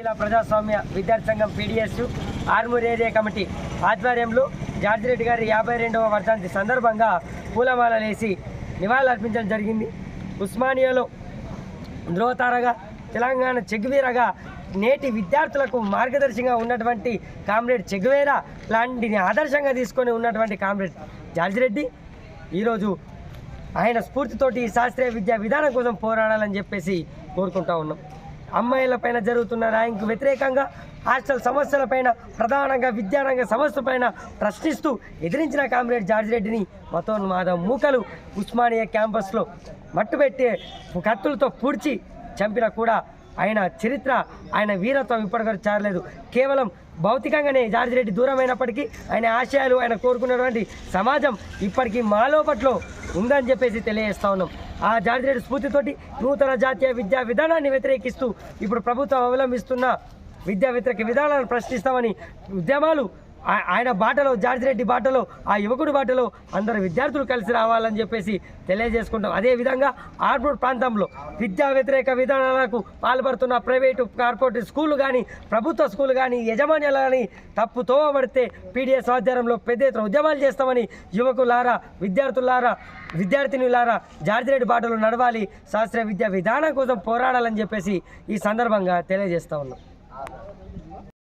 జిల్లా ప్రజాస్వామ్య విద్యార్థి సంఘం పీడిఎస్ ఆర్మూర్ ఏరియా కమిటీ ఆధ్వర్యంలో జార్జిరెడ్డి గారి యాభై రెండవ వర్ధంతి సందర్భంగా పూలమాలలేసి నివాళులర్పించడం జరిగింది. ఉస్మానియాలో ధ్రువతారగా తెలంగాణ చెగువీరగా నేటి విద్యార్థులకు మార్గదర్శిగా ఉన్నటువంటి కామ్రేడ్ చెగువేరా లాంటిని ఆదర్శంగా తీసుకొని ఉన్నటువంటి కామ్రేడ్ జార్జిరెడ్డి. ఈరోజు ఆయన స్ఫూర్తితోటి ఈ శాస్త్రీయ విద్యా విధానం కోసం పోరాడాలని చెప్పేసి కోరుకుంటా ఉన్నాం. అమ్మాయిలపైన జరుగుతున్న ర్యాంకు వ్యతిరేకంగా హాస్టల్ సమస్యలపైన ప్రధానంగా విద్యారంగ సమస్యలపైన ప్రశ్నిస్తూ ఎదిరించిన కామ్రేడ్ జార్జిరెడ్డిని మతోన్మాద మూకలు ఉస్మానియా క్యాంపస్లో మట్టుపెట్టే కత్తులతో పూడ్చి చంపిన కూడా ఆయన చరిత్ర ఆయన వీరత్వం ఇప్పటివరకు చారలేదు. కేవలం భౌతికంగానే జార్జిరెడ్డి దూరమైనప్పటికీ ఆయన ఆశయాలు ఆయన కోరుకున్నటువంటి సమాజం ఇప్పటికీ మాలోపట్లో ఉందని చెప్పేసి తెలియజేస్తా ఉన్నాం. ఆ జాతిరెడ్డి స్ఫూర్తితోటి నూతన జాతీయ విద్యా విధానాన్ని వ్యతిరేకిస్తూ ఇప్పుడు ప్రభుత్వం అవలంబిస్తున్న విద్యా వ్యతిరేక విధానాలను ప్రశ్నిస్తామని ఉద్యమాలు ఆయన బాటలో జార్జిరెడ్డి బాటలో ఆ యువకుడి బాటలో అందరు విద్యార్థులు కలిసి రావాలని చెప్పేసి తెలియజేసుకుంటాం. అదేవిధంగా ఆర్మూర్ ప్రాంతంలో విద్యా వ్యతిరేక విధానాలకు పాల్పడుతున్న ప్రైవేటు కార్పొరేట్ స్కూళ్ళు కానీ ప్రభుత్వ స్కూల్ కానీ యజమాన్యాలు కానీ తప్పు తోవబడితే పీడిఎస్ ఆధ్వర్యంలో పెద్ద ఎత్తున ఉద్యమాలు చేస్తామని యువకులారా విద్యార్థులారా విద్యార్థినులారా జార్జిరెడ్డి బాటలు నడవాలి. శాస్త్రీయ విద్యా విధానం కోసం పోరాడాలని చెప్పేసి ఈ సందర్భంగా తెలియజేస్తా ఉన్నాం.